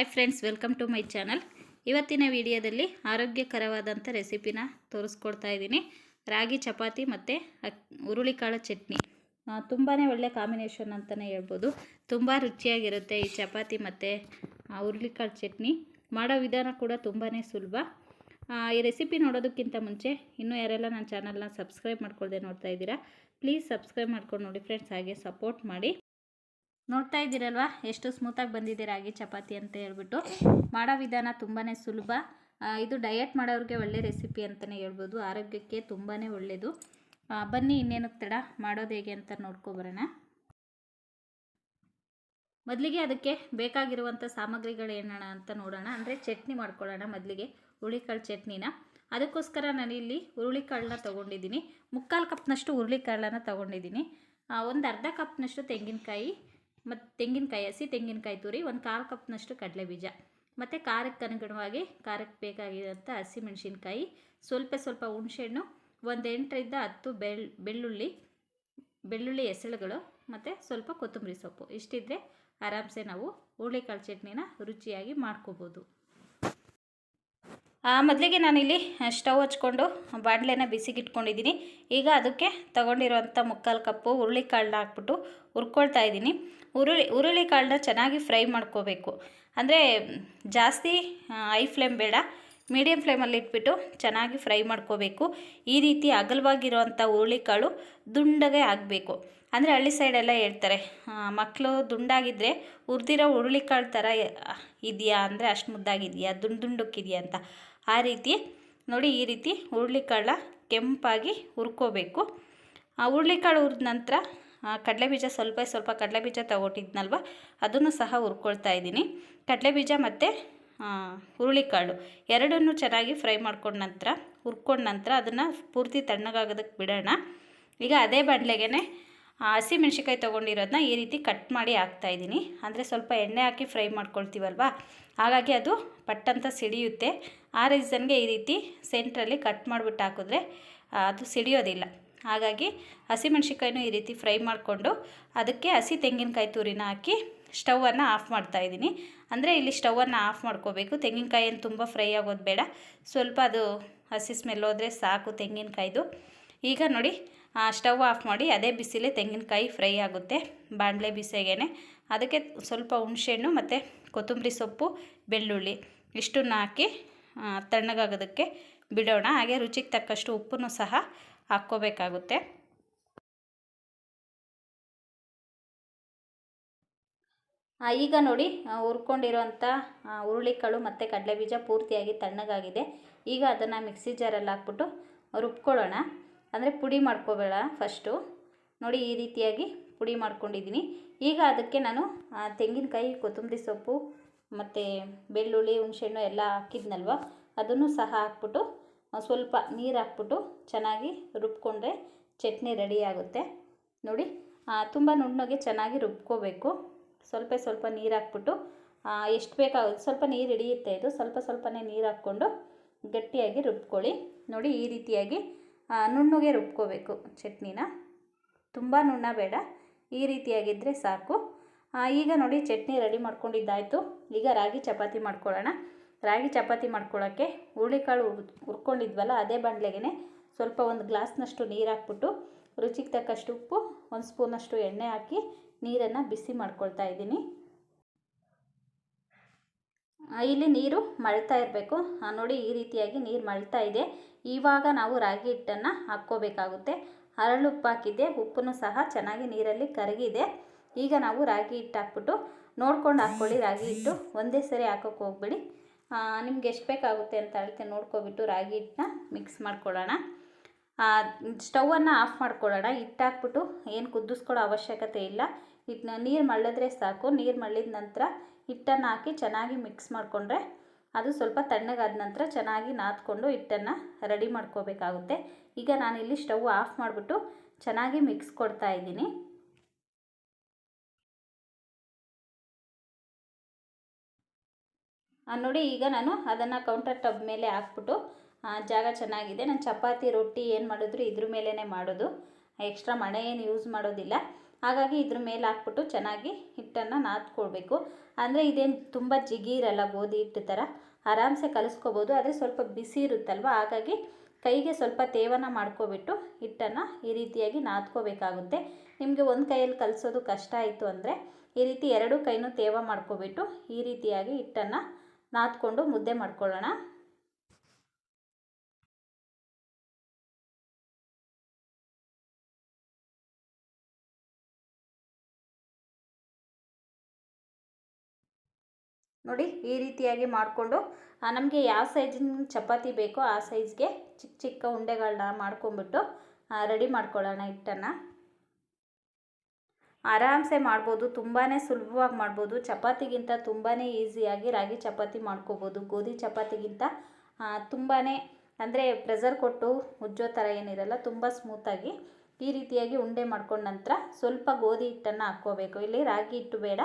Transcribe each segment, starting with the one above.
Hi friends welcome to my channel ಇವತ್ತಿನ ವಿಡಿಯೋದಲ್ಲಿ ಆರೋಗ್ಯಕರವಾದಂಥ ರೆಸಿಪಿನ ತೋರಿಸ್ಕೊಡ್ತಾ ಇದ್ದೀನಿ. ರಾಗಿ ಚಪಾತಿ ಮತ್ತು ಹುರುಳಿಕಾಳು ಚಟ್ನಿ. ತುಂಬಾ ಒಳ್ಳೆ ಕಾಂಬಿನೇಷನ್ ಅಂತಲೇ ಹೇಳ್ಬೋದು. ತುಂಬ ರುಚಿಯಾಗಿರುತ್ತೆ ಈ ಚಪಾತಿ ಮತ್ತು ಹುರುಳಿಕಾಳು ಚಟ್ನಿ. ಮಾಡೋ ವಿಧಾನ ಕೂಡ ತುಂಬಾ ಸುಲಭ. ಈ ರೆಸಿಪಿ ನೋಡೋದಕ್ಕಿಂತ ಮುಂಚೆ ಇನ್ನೂ ಯಾರೆಲ್ಲ ನನ್ನ ಚಾನಲ್ನ ಸಬ್ಸ್ಕ್ರೈಬ್ ಮಾಡ್ಕೊಳ್ದೆ ನೋಡ್ತಾ ಇದ್ದೀರಾ ಪ್ಲೀಸ್ ಸಬ್ಸ್ಕ್ರೈಬ್ ಮಾಡ್ಕೊಂಡು ನೋಡಿ ಫ್ರೆಂಡ್ಸ್ ಹಾಗೆ ಸಪೋರ್ಟ್ ಮಾಡಿ. ನೋಡ್ತಾ ಇದ್ದೀರಲ್ವಾ? ಎಷ್ಟು ಸ್ಮೂತಾಗಿ ಬಂದಿದೆ ರಾಗಿ ಚಪಾತಿ ಅಂತ ಹೇಳ್ಬಿಟ್ಟು. ಮಾಡೋ ವಿಧಾನ ತುಂಬಾ ಸುಲಭ. ಇದು ಡಯಟ್ ಮಾಡೋರಿಗೆ ಒಳ್ಳೆ ರೆಸಿಪಿ ಅಂತಲೇ ಹೇಳ್ಬೋದು. ಆರೋಗ್ಯಕ್ಕೆ ತುಂಬಾ ಒಳ್ಳೆಯದು ಬನ್ನಿ ಇನ್ನೇನಕ್ಕೆ ತಡ? ಮಾಡೋದು ಹೇಗೆ ಅಂತ ನೋಡ್ಕೊಬರೋಣ ಮೊದಲಿಗೆ ಅದಕ್ಕೆ ಬೇಕಾಗಿರುವಂಥ ಸಾಮಗ್ರಿಗಳು ಅಂತ ನೋಡೋಣ. ಅಂದರೆ ಚಟ್ನಿ ಮಾಡ್ಕೊಳ್ಳೋಣ ಮೊದಲಿಗೆ, ಹುರುಳಿಕಾಳು ಚಟ್ನಿನ. ಅದಕ್ಕೋಸ್ಕರ ನಾನು ಇಲ್ಲಿ ಹುರುಳಿಕಾಳನ್ನ ತೊಗೊಂಡಿದ್ದೀನಿ. ಮುಕ್ಕಾಲು ಕಪ್ನಷ್ಟು ಹುರುಳಿಕಾಳನ್ನ ತೊಗೊಂಡಿದ್ದೀನಿ. ಒಂದು ಅರ್ಧ ಕಪ್ನಷ್ಟು ತೆಂಗಿನಕಾಯಿ ಮತ್ತು ತೆಂಗಿನಕಾಯಿ, ಹಸಿ ತೆಂಗಿನಕಾಯಿ ತುರಿ, ಒಂದು ಕಾಲು ಕಪ್ನಷ್ಟು ಕಡಲೆ ಬೀಜ. ಮತ್ತು ಖಾರಕ್ಕೆ ಅನುಗುಣವಾಗಿ ಖಾರಕ್ಕೆ ಬೇಕಾಗಿರೋಂಥ ಹಸಿಮೆಣಸಿನ್ಕಾಯಿ, ಸ್ವಲ್ಪ ಸ್ವಲ್ಪ ಹುಣಸೆಹಣ್ಣು, ಒಂದು ಎಂಟರಿಂದ ಹತ್ತು ಬೆಳ್, ಬೆಳ್ಳುಳ್ಳಿ ಬೆಳ್ಳುಳ್ಳಿ ಎಸಳುಗಳು ಮತ್ತು ಸ್ವಲ್ಪ ಕೊತ್ತಂಬರಿ ಸೊಪ್ಪು. ಇಷ್ಟಿದ್ರೆ ಆರಾಮ್ಸೆ ನಾವು ಹುರುಳಿಕಾಳು ಚಟ್ನಿನ ರುಚಿಯಾಗಿ ಮಾಡ್ಕೋಬೋದು. ಮೊದಲಿಗೆ ನಾನಿಲ್ಲಿ ಸ್ಟವ್ ಹಚ್ಕೊಂಡು ಬಾಣಲೆನ ಬಿಸಿಗಿಟ್ಕೊಂಡಿದ್ದೀನಿ. ಈಗ ಅದಕ್ಕೆ ತಗೊಂಡಿರುವಂಥ ಮುಕ್ಕಾಲು ಕಪ್ಪು ಹುರುಳಿಕಾಳನ್ನ ಹಾಕ್ಬಿಟ್ಟು ಹುರ್ಕೊಳ್ತಾ ಇದ್ದೀನಿ. ಹುರುಳಿ, ಹುರುಳಿಕಾಳನ್ನ ಚೆನ್ನಾಗಿ ಫ್ರೈ ಮಾಡ್ಕೋಬೇಕು. ಅಂದರೆ ಜಾಸ್ತಿ ಹೈ ಫ್ಲೇಮ್ ಬೇಡ ಮೀಡಿಯಮ್ ಫ್ಲೇಮಲ್ಲಿ ಇಟ್ಬಿಟ್ಟು ಚೆನ್ನಾಗಿ ಫ್ರೈ ಮಾಡ್ಕೋಬೇಕು. ಈ ರೀತಿ ಅಗಲವಾಗಿರುವಂಥ ಹುರುಳಿಕಾಳು ದುಂಡಗೆ ಆಗಬೇಕು. ಅಂದರೆ ಹಳ್ಳಿ ಸೈಡೆಲ್ಲ ಹೇಳ್ತಾರೆ. ಮಕ್ಕಳು ದುಂಡಾಗಿದ್ದರೆ ಹುರಿದಿರೋ ಹುರುಳಿಕಾಳು ಥರ ಇದೆಯಾ ಅಂದರೆ ಅಷ್ಟು ಮುದ್ದಾಗಿದೆಯಾ, ದುಂಡು ದುಂಡಕ್ಕಿದೆಯಾ ಅಂತ. ಆ ರೀತಿ, ನೋಡಿ ಈ ರೀತಿ ಹುರುಳಿಕಾಳನ್ನ ಕೆಂಪಾಗಿ ಹುರ್ಕೋಬೇಕು. ಆ ಹುರುಳಿಕಾಳು ಹುರಿದ ನಂತರ ಕಡಲೆಬೀಜ ಸ್ವಲ್ಪ ಸ್ವಲ್ಪ ಕಡಲೆಬೀಜ ತಗೊಟ್ಟಿದ್ನಲ್ವ ಅದನ್ನು ಸಹ ಹುರ್ಕೊಳ್ತಾ ಇದ್ದೀನಿ. ಕಡಲೆಬೀಜ ಮತ್ತು ಹುರುಳಿಕಾಳು ಎರಡನ್ನೂ ಚೆನ್ನಾಗಿ ಫ್ರೈ ಮಾಡ್ಕೊಂಡ ನಂತರ, ಹುರ್ಕೊಂಡ ನಂತರ ಅದನ್ನು ಪೂರ್ತಿ ತಣ್ಣಗಾಗೋದಕ್ಕೆ ಬಿಡೋಣ. ಈಗ ಅದೇ ಬಾಣಲೆಗೆ ಹಸಿ ಮೆಣಸಿಕಾಯಿ ತೊಗೊಂಡಿರೋದನ್ನ ಈ ರೀತಿ ಕಟ್ ಮಾಡಿ ಹಾಕ್ತಾಯಿದ್ದೀನಿ ಅಂದರೆ ಸ್ವಲ್ಪ ಎಣ್ಣೆ ಹಾಕಿ ಫ್ರೈ ಮಾಡ್ಕೊಳ್ತೀವಲ್ವ? ಹಾಗಾಗಿ ಅದು ಪಟ್ಟಂತ ಸಿಡಿಯುತ್ತೆ. ಆ ರೀಸನ್ಗೆ ಈ ರೀತಿ ಸೆಂಟ್ರಲ್ಲಿ ಕಟ್ ಮಾಡಿಬಿಟ್ಟು ಹಾಕಿದ್ರೆ ಅದು ಸಿಡಿಯೋದಿಲ್ಲ. ಹಾಗಾಗಿ ಹಸಿಮೆಣ್ಸಿಕಾಯಿನೂ ಈ ರೀತಿ ಫ್ರೈ ಮಾಡಿಕೊಂಡು ಅದಕ್ಕೆ ಹಸಿ ತೆಂಗಿನಕಾಯಿ ತುರಿನ ಹಾಕಿ ಸ್ಟವನ್ನು ಆಫ್ ಮಾಡ್ತಾಯಿದ್ದೀನಿ ಅಂದರೆ ಇಲ್ಲಿ ಸ್ಟವನ್ನು ಆಫ್ ಮಾಡ್ಕೋಬೇಕು. ತೆಂಗಿನಕಾಯಿಯನ್ನು ತುಂಬ ಫ್ರೈ ಆಗೋದು ಬೇಡ. ಸ್ವಲ್ಪ ಅದು ಹಸಿ ಸ್ಮೆಲ್ ಹೋದರೆ ಸಾಕು ತೆಂಗಿನಕಾಯ್ದು. ಈಗ ನೋಡಿ ಸ್ಟವ್ ಆಫ್ ಮಾಡಿ ಅದೇ ಬಿಸಿಲೇ ತೆಂಗಿನಕಾಯಿ ಫ್ರೈ ಆಗುತ್ತೆ, ಬಾಣಲೆ ಬಿಸಿಗೇನೆ. ಅದಕ್ಕೆ ಸ್ವಲ್ಪ ಹುಣಸೆಹಣ್ಣು ಮತ್ತು ಕೊತ್ತಂಬರಿ ಸೊಪ್ಪು, ಬೆಳ್ಳುಳ್ಳಿ ಇಷ್ಟನ್ನು ಹಾಕಿ ತಣ್ಣಗಾಗೋದಕ್ಕೆ ಬಿಡೋಣ. ಹಾಗೆ ರುಚಿಗೆ ತಕ್ಕಷ್ಟು ಉಪ್ಪನ್ನು ಸಹ ಹಾಕ್ಕೋಬೇಕಾಗುತ್ತೆ. ಈಗ ನೋಡಿ ಹುರ್ಕೊಂಡಿರೋಂಥ ಹುರುಳಿಕಾಳು ಮತ್ತು ಕಡಲೆಬೀಜ ಪೂರ್ತಿಯಾಗಿ ತಣ್ಣಗಾಗಿದೆ. ಈಗ ಅದನ್ನು ಮಿಕ್ಸಿ ಜಾರಲ್ಲಿ ಹಾಕ್ಬಿಟ್ಟು ರುಬ್ಕೊಳ್ಳೋಣ. ಅಂದರೆ ಪುಡಿ ಮಾಡ್ಕೋಬೇಡ ಫಸ್ಟು ನೋಡಿ ಈ ರೀತಿಯಾಗಿ ಪುಡಿ ಮಾಡ್ಕೊಂಡಿದ್ದೀನಿ. ಈಗ ಅದಕ್ಕೆ ನಾನು ತೆಂಗಿನಕಾಯಿ, ಕೊತ್ತಂಬರಿ ಸೊಪ್ಪು, ಮತ್ತು ಬೆಳ್ಳುಳ್ಳಿ, ಹುಣಸೆಹಣ್ಣು ಎಲ್ಲ ಹಾಕಿದ್ನಲ್ವ? ಅದನ್ನು ಸಹ ಹಾಕ್ಬಿಟ್ಟು ಸ್ವಲ್ಪ ನೀರು ಹಾಕ್ಬಿಟ್ಟು ಚೆನ್ನಾಗಿ ರುಬ್ಕೊಂಡ್ರೆ ಚಟ್ನಿ ರೆಡಿ ಆಗುತ್ತೆ. ನೋಡಿ ತುಂಬ ನುಣ್ಣಗೆ ಚೆನ್ನಾಗಿ ರುಬ್ಕೋಬೇಕು. ಸ್ವಲ್ಪ ಸ್ವಲ್ಪ ನೀರು ಹಾಕ್ಬಿಟ್ಟು ಎಷ್ಟು ಬೇಕಾಗುತ್ತೆ? ಸ್ವಲ್ಪ ನೀರು ಹಿಡಿಯುತ್ತೆ ಇದು. ಸ್ವಲ್ಪ ಸ್ವಲ್ಪನೇ ನೀರು ಹಾಕ್ಕೊಂಡು ಗಟ್ಟಿಯಾಗಿ ರುಬ್ಕೊಳ್ಳಿ. ನೋಡಿ ಈ ರೀತಿಯಾಗಿ ನುಣ್ಣಗೆ ರುಬ್ಕೋಬೇಕು ಚಟ್ನಿನ. ತುಂಬ ನುಣ್ಣ ಬೇಡ. ಈ ರೀತಿಯಾಗಿದ್ದರೆ ಸಾಕು. ಈಗ ನೋಡಿ ಚಟ್ನಿ ರೆಡಿ ಮಾಡ್ಕೊಂಡಿದ್ದಾಯಿತು. ಈಗ ರಾಗಿ ಚಪಾತಿ ಮಾಡ್ಕೊಳ್ಳೋಣ. ರಾಗಿ ಚಪಾತಿ ಮಾಡ್ಕೊಳ್ಳೋಕ್ಕೆ ಹುರುಳಿಕಾಳು ಹುರ್ಕೊಂಡಿದ್ವಲ್ಲ, ಅದೇ ಬಾಣಲೆಗೆ ಸ್ವಲ್ಪ ಒಂದು ಗ್ಲಾಸ್ನಷ್ಟು ನೀರು ಹಾಕ್ಬಿಟ್ಟು ರುಚಿಗೆ ತಕ್ಕಷ್ಟು ಉಪ್ಪು, ಒಂದು ಸ್ಪೂನಷ್ಟು ಎಣ್ಣೆ ಹಾಕಿ ನೀರನ್ನು ಬಿಸಿ ಮಾಡ್ಕೊಳ್ತಾ ಇದ್ದೀನಿ. ಇಲ್ಲಿ ನೀರು ಮಳ್ತಾ ಇರಬೇಕು. ನೋಡಿ ಈ ರೀತಿಯಾಗಿ ನೀರು ಮಳ್ತಾ ಇದೆ. ಇವಾಗ ನಾವು ರಾಗಿ ಹಿಟ್ಟನ್ನು ಹಾಕ್ಕೋಬೇಕಾಗುತ್ತೆ. ಹರಳುಪ್ಪು ಹಾಕಿದ್ದೆ, ಉಪ್ಪನ್ನು ಸಹ ಚೆನ್ನಾಗಿ ನೀರಲ್ಲಿ ಕರಗಿದೆ. ಈಗ ನಾವು ರಾಗಿ ಹಿಟ್ಟು ಹಾಕ್ಬಿಟ್ಟು ನೋಡ್ಕೊಂಡು ಹಾಕ್ಕೊಳ್ಳಿ, ರಾಗಿ ಹಿಟ್ಟು ಒಂದೇ ಸರಿ ಹಾಕೋಕ್ಕೆ ಹೋಗ್ಬೇಡಿ. ನಿಮ್ಗೆ ಎಷ್ಟು ಬೇಕಾಗುತ್ತೆ ಅಂತ ಅಳತೆ ನೋಡ್ಕೊಬಿಟ್ಟು ರಾಗಿ ಹಿಟ್ಟನ್ನ ಮಿಕ್ಸ್ ಮಾಡ್ಕೊಳ್ಳೋಣ. ಸ್ಟವನ್ನು ಆಫ್ ಮಾಡ್ಕೊಳ್ಳೋಣ. ಹಿಟ್ಟು ಹಾಕ್ಬಿಟ್ಟು ಏನು ಕುದಿಸ್ಕೊಳ್ಳೋ ಅವಶ್ಯಕತೆ ಇಲ್ಲ. ಹಿಟ್ಟನ್ನ ನೀರು ಮಳ್ಳಿದ್ರೆ ಸಾಕು. ನೀರು ಮಳ್ಳಿದ ನಂತರ ಹಿಟ್ಟನ್ನು ಹಾಕಿ ಚೆನ್ನಾಗಿ ಮಿಕ್ಸ್ ಮಾಡಿಕೊಂಡ್ರೆ ಅದು ಸ್ವಲ್ಪ ತಣ್ಣಗಾದ ನಂತರ ಚೆನ್ನಾಗಿ ನಾದ್ಕೊಂಡು ಹಿಟ್ಟನ್ನು ರೆಡಿ ಮಾಡ್ಕೋಬೇಕಾಗುತ್ತೆ. ಈಗ ನಾನಿಲ್ಲಿ ಸ್ಟವ್ ಆಫ್ ಮಾಡಿಬಿಟ್ಟು ಚೆನ್ನಾಗಿ ಮಿಕ್ಸ್ ಕೊಡ್ತಾ ಇದ್ದೀನಿ. ನೋಡಿ, ಈಗ ನಾನು ಅದನ್ನು ಕೌಂಟರ್ ಟಬ್ ಮೇಲೆ ಹಾಕ್ಬಿಟ್ಟು ಜಾಗ ಚೆನ್ನಾಗಿದೆ. ನಾನು ಚಪಾತಿ, ರೊಟ್ಟಿ ಏನು ಮಾಡಿದ್ರು ಇದ್ರ ಮೇಲೇ ಮಾಡೋದು. ಎಕ್ಸ್ಟ್ರಾ ಮಣೆ ಏನು ಯೂಸ್ ಮಾಡೋದಿಲ್ಲ. ಹಾಗಾಗಿ ಇದ್ರ ಮೇಲೆ ಹಾಕ್ಬಿಟ್ಟು ಚೆನ್ನಾಗಿ ಹಿಟ್ಟನ್ನು ನಾದ್ಕೊಳ್ಬೇಕು. ಅಂದರೆ ಇದೇನು ತುಂಬ ಜಿಗಿ ಇರಲ್ಲ ಗೋಧಿ ಹಿಟ್ಟು ಥರ ಆರಾಮ್ಸೆ ಕಲಿಸ್ಕೋಬೋದು. ಆದರೆ ಸ್ವಲ್ಪ ಬಿಸಿ ಇರುತ್ತಲ್ವ? ಹಾಗಾಗಿ ಕೈಗೆ ಸ್ವಲ್ಪ ತೇವನ ಮಾಡ್ಕೊಬಿಟ್ಟು ಹಿಟ್ಟನ್ನು ಈ ರೀತಿಯಾಗಿ ನಾದ್ಕೋಬೇಕಾಗುತ್ತೆ. ನಿಮಗೆ ಒಂದು ಕೈಯಲ್ಲಿ ಕಲಿಸೋದು ಕಷ್ಟ ಆಯಿತು ಅಂದರೆ ಈ ರೀತಿ ಎರಡು ಕೈನೂ ತೇವ ಮಾಡ್ಕೊಬಿಟ್ಟು ಈ ರೀತಿಯಾಗಿ ಹಿಟ್ಟನ್ನು ನಾದ್ಕೊಂಡು ಮುದ್ದೆ ಮಾಡ್ಕೊಳ್ಳೋಣ. ನೋಡಿ ಈ ರೀತಿಯಾಗಿ ಮಾಡಿಕೊಂಡು ನಮಗೆ ಯಾವ ಸೈಜಿನ ಚಪಾತಿ ಬೇಕೋ ಆ ಸೈಜ್ಗೆ ಚಿಕ್ಕ ಚಿಕ್ಕ ಉಂಡೆಗಳನ್ನ ಮಾಡ್ಕೊಂಬಿಟ್ಟು ರೆಡಿ ಮಾಡ್ಕೊಳ್ಳೋಣ ಹಿಟ್ಟನ್ನು. ಆರಾಮ್ಸೆ ಮಾಡ್ಬೋದು ತುಂಬಾ ಸುಲಭವಾಗಿ ಮಾಡ್ಬೋದು. ಚಪಾತಿಗಿಂತ ತುಂಬಾ ಈಸಿಯಾಗಿ ರಾಗಿ ಚಪಾತಿ ಮಾಡ್ಕೋಬೋದು. ಗೋಧಿ ಚಪಾತಿಗಿಂತ ತುಂಬಾ ಅಂದರೆ ಪ್ರೆಸರ್ ಕೊಟ್ಟು ಉಜ್ಜೋ ಥರ ಏನಿರಲ್ಲ, ತುಂಬ ಸ್ಮೂತಾಗಿ ಈ ರೀತಿಯಾಗಿ ಉಂಡೆ ಮಾಡ್ಕೊಂಡ ನಂತರ ಸ್ವಲ್ಪ ಗೋಧಿ ಹಿಟ್ಟನ್ನು ಹಾಕ್ಕೋಬೇಕು. ಇಲ್ಲಿ ರಾಗಿ ಹಿಟ್ಟು ಬೇಡ.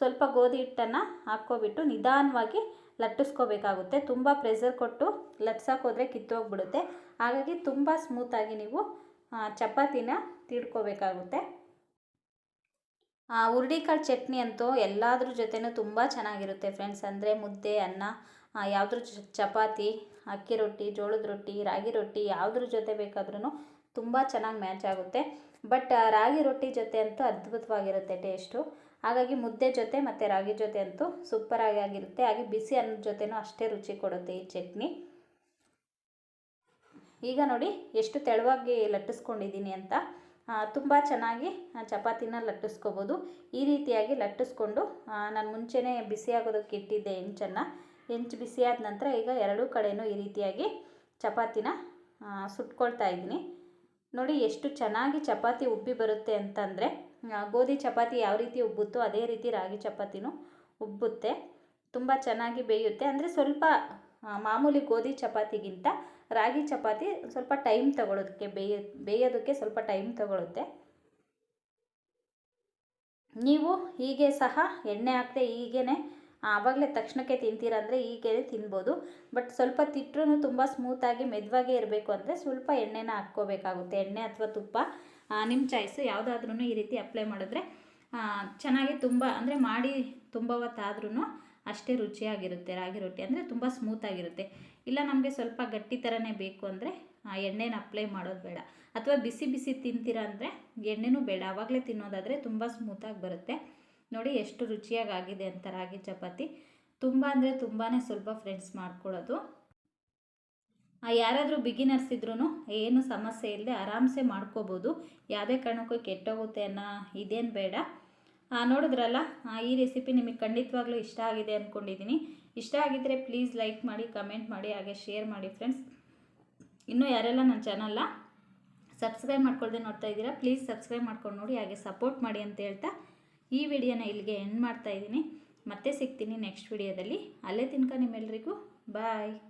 ಸ್ವಲ್ಪ ಗೋಧಿ ಹಿಟ್ಟನ್ನು ಹಾಕ್ಕೊಬಿಟ್ಟು ನಿಧಾನವಾಗಿ ಲಟ್ಟಿಸ್ಕೋಬೇಕಾಗುತ್ತೆ. ತುಂಬ ಪ್ರೆಷರ್ ಕೊಟ್ಟು ಲಟ್ಸೋಕೆ ಹೋದರೆ ಕಿತ್ತೋಗ್ಬಿಡುತ್ತೆ. ಹಾಗಾಗಿ ತುಂಬ ಸ್ಮೂತಾಗಿ ನೀವು ಚಪಾತಿನ ತಿಡ್ಕೋಬೇಕಾಗುತ್ತೆ. ಹುರುಳಿಕಾಳು ಚಟ್ನಿ ಅಂತೂ ಎಲ್ಲದ್ರ ಜೊತೆನೂ ತುಂಬ ಚೆನ್ನಾಗಿರುತ್ತೆ ಫ್ರೆಂಡ್ಸ್ ಅಂದರೆ ಮುದ್ದೆ, ಅನ್ನ ಯಾವುದ್ರ ಚಪಾತಿ, ಅಕ್ಕಿ ರೊಟ್ಟಿ, ಜೋಳದ ರೊಟ್ಟಿ, ರಾಗಿ ರೊಟ್ಟಿ, ಯಾವುದ್ರ ಜೊತೆ ಬೇಕಾದ್ರೂ ತುಂಬ ಚೆನ್ನಾಗಿ ಮ್ಯಾಚ್ ಆಗುತ್ತೆ. ಬಟ್ ರಾಗಿ ರೊಟ್ಟಿ ಜೊತೆ ಅಂತೂ ಅದ್ಭುತವಾಗಿರುತ್ತೆ ಟೇಸ್ಟು ಹಾಗಾಗಿ ಮುದ್ದೆ ಜೊತೆ ಮತ್ತು ರಾಗಿ ಜೊತೆ ಅಂತೂ ಸೂಪರಾಗಿ ಆಗಿರುತ್ತೆ. ಹಾಗೆ ಬಿಸಿ ಅನ್ನದ ಜೊತೆನೂ ಅಷ್ಟೇ ರುಚಿ ಕೊಡುತ್ತೆ ಈ ಚಟ್ನಿ. ಈಗ ನೋಡಿ ಎಷ್ಟು ತೆಳುವಾಗಿ ಲಟ್ಟಿಸ್ಕೊಂಡಿದ್ದೀನಿ ಅಂತ. ತುಂಬ ಚೆನ್ನಾಗಿ ಚಪಾತಿನ ಲಟ್ಟಿಸ್ಕೋಬೋದು. ಈ ರೀತಿಯಾಗಿ ಲಟ್ಟಿಸ್ಕೊಂಡು ನಾನು ಮುಂಚೆನೇ ಬಿಸಿಯಾಗೋದಕ್ಕೆ ಇಟ್ಟಿದ್ದೆ ಹೆಂಚನ್ನು. ಹೆಂಚು ಬಿಸಿಯಾದ ನಂತರ ಈಗ ಎರಡೂ ಕಡೆಯೂ ಈ ರೀತಿಯಾಗಿ ಚಪಾತಿನ ಸುಟ್ಕೊಳ್ತಾ ಇದ್ದೀನಿ. ನೋಡಿ ಎಷ್ಟು ಚೆನ್ನಾಗಿ ಚಪಾತಿ ಉಬ್ಬಿ ಬರುತ್ತೆ ಅಂತಂದರೆ ಗೋಧಿ ಚಪಾತಿ ಯಾವ ರೀತಿ ಉಬ್ಬುತ್ತೋ ಅದೇ ರೀತಿ ರಾಗಿ ಚಪಾತಿನೂ ಉಬ್ಬುತ್ತೆ. ತುಂಬ ಚೆನ್ನಾಗಿ ಬೇಯುತ್ತೆ. ಅಂದರೆ ಸ್ವಲ್ಪ ಮಾಮೂಲಿ ಗೋಧಿ ಚಪಾತಿಗಿಂತ ರಾಗಿ ಚಪಾತಿ ಸ್ವಲ್ಪ ಟೈಮ್ ತಗೊಳ್ಳೋದಕ್ಕೆ ಬೇಯ, ಬೇಯೋದಕ್ಕೆ ಸ್ವಲ್ಪ ಟೈಮ್ ತಗೊಳುತ್ತೆ. ನೀವು ಹೀಗೆ ಸಹ ಎಣ್ಣೆ ಹಾಕದೆ ಹೀಗೇ ಆವಾಗಲೇ ತಕ್ಷಣಕ್ಕೆ ತಿಂತೀರಂದರೆ ಹೀಗೆ ತಿನ್ಬೋದು. ಬಟ್ ಸ್ವಲ್ಪ ತಿಟ್ಟರೂ ತುಂಬ ಸ್ಮೂತಾಗಿ ಮೆದುವಾಗೇ ಇರಬೇಕು ಅಂದರೆ ಸ್ವಲ್ಪ ಎಣ್ಣೆನ ಹಾಕ್ಕೋಬೇಕಾಗುತ್ತೆ. ಎಣ್ಣೆ ಅಥವಾ ತುಪ್ಪ ನಿಮ್ಮ ಚಾಯ್ಸು ಯಾವುದಾದ್ರೂ ಈ ರೀತಿ ಅಪ್ಲೈ ಮಾಡಿದ್ರೆ ಚೆನ್ನಾಗಿ ತುಂಬ, ಅಂದರೆ ಮಾಡಿ ತುಂಬ ಹೊತ್ತಾದ್ರೂ ಅಷ್ಟೇ ರುಚಿಯಾಗಿರುತ್ತೆ. ರಾಗಿ ರೊಟ್ಟಿ ಅಂದರೆ ತುಂಬ ಸ್ಮೂತಾಗಿರುತ್ತೆ ಇಲ್ಲ ನಮಗೆ ಸ್ವಲ್ಪ ಗಟ್ಟಿ ಥರನೇ ಬೇಕು ಅಂದರೆ ಎಣ್ಣೆನ ಅಪ್ಲೈ ಮಾಡೋದು ಬೇಡ. ಅಥವಾ ಬಿಸಿ ಬಿಸಿ ತಿಂತೀರ ಅಂದರೆ ಎಣ್ಣೆನೂ ಬೇಡ. ಆವಾಗಲೇ ತಿನ್ನೋದಾದರೆ ತುಂಬ ಸ್ಮೂತಾಗಿ ಬರುತ್ತೆ. ನೋಡಿ ಎಷ್ಟು ರುಚಿಯಾಗಿ ಆಗಿದೆ ಅಂತ ರಾಗಿ ಚಪಾತಿ. ತುಂಬ ಅಂದರೆ ತುಂಬಾ ಸುಲಭ ಫ್ರೆಂಡ್ಸ್ ಮಾಡ್ಕೊಳ್ಳೋದು. ಯಾರಾದರೂ ಬಿಗಿನರ್ಸ್ ಇದ್ರೂ ಏನು ಸಮಸ್ಯೆ ಇಲ್ಲದೆ ಆರಾಮ್ಸೆ ಮಾಡ್ಕೋಬೋದು. ಯಾವುದೇ ಕಾರಣಕ್ಕೂ ಕೆಟ್ಟೋಗುತ್ತೆ ಅನ್ನೋ ಇದೇನು ಬೇಡ. ನೋಡಿದ್ರಲ್ಲ ಈ ರೆಸಿಪಿ ನಿಮಗೆ ಖಂಡಿತವಾಗ್ಲೂ ಇಷ್ಟ ಆಗಿದೆ ಅಂದ್ಕೊಂಡಿದ್ದೀನಿ ಇಷ್ಟ ಆಗಿದ್ದರೆ ಪ್ಲೀಸ್ ಲೈಕ್ ಮಾಡಿ ಕಮೆಂಟ್ ಮಾಡಿ, ಹಾಗೆ ಶೇರ್ ಮಾಡಿ ಫ್ರೆಂಡ್ಸ್ ಇನ್ನೂ ಯಾರೆಲ್ಲ ನನ್ನ ಚಾನಲ್ನ ಸಬ್ಸ್ಕ್ರೈಬ್ ಮಾಡ್ಕೊಳ್ದೆ ನೋಡ್ತಾ ಇದ್ದೀರಾ ಪ್ಲೀಸ್ ಸಬ್ಸ್ಕ್ರೈಬ್ ಮಾಡ್ಕೊಂಡು ನೋಡಿ, ಹಾಗೆ ಸಪೋರ್ಟ್ ಮಾಡಿ ಅಂತ ಹೇಳ್ತಾ ಈ ವಿಡಿಯೋನ ಇಲ್ಲಿಗೆ ಎಂಡ್ ಮಾಡ್ತಾ ಇದ್ದೀನಿ. ಮತ್ತೆ ಸಿಗ್ತೀನಿ ನೆಕ್ಸ್ಟ್ ವಿಡಿಯೋದಲ್ಲಿ. ಅಲ್ಲೇ ತಿನ್ಕ ನಿಮ್ಮೆಲ್ಲರಿಗೂ ಬಾಯ್